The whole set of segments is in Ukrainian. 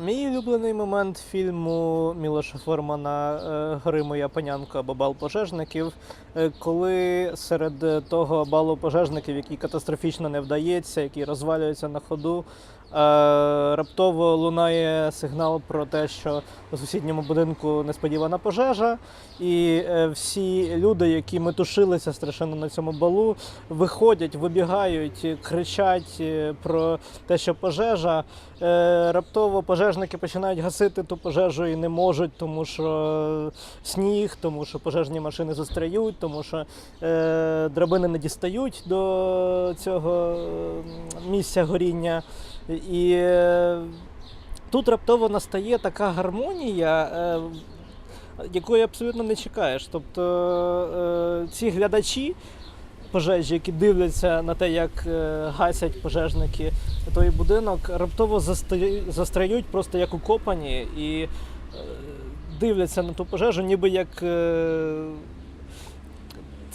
Мій улюблений момент фільму Мілоша Формана Гри моя панянка або бал пожежників, е, коли серед е, того балу пожежників, який катастрофічно не вдається, який розвалюється на ходу, е, раптово лунає сигнал про те, що у сусідньому будинку несподівана пожежа, і е, всі люди, які метушилися страшенно на цьому балу, виходять, вибігають, кричать е, про те, що пожежа. Е, Раптово пожежники починають гасити ту пожежу і не можуть, тому що сніг, тому що пожежні машини застряють, тому що е, драбини не дістають до цього е, місця горіння. І е, тут раптово настає така гармонія. Е, якої абсолютно не чекаєш. Тобто е, ці глядачі пожежі, які дивляться на те, як гасять пожежники той будинок, раптово застають, просто як укопані і дивляться на ту пожежу, ніби як.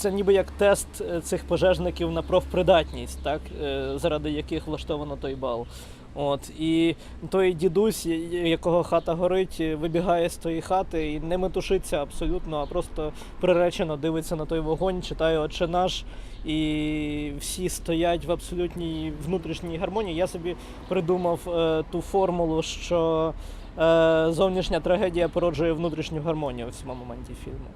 Це ніби як тест е, цих пожежників на профпридатність, так, е, заради яких влаштовано той бал. От, і той дідусь, якого хата горить, е, вибігає з тої хати і не метушиться абсолютно, а просто приречено дивиться на той вогонь, читає Отче наш, і всі стоять в абсолютній внутрішній гармонії. Я собі придумав е, ту формулу, що е, зовнішня трагедія породжує внутрішню гармонію в цьому моменті фільму.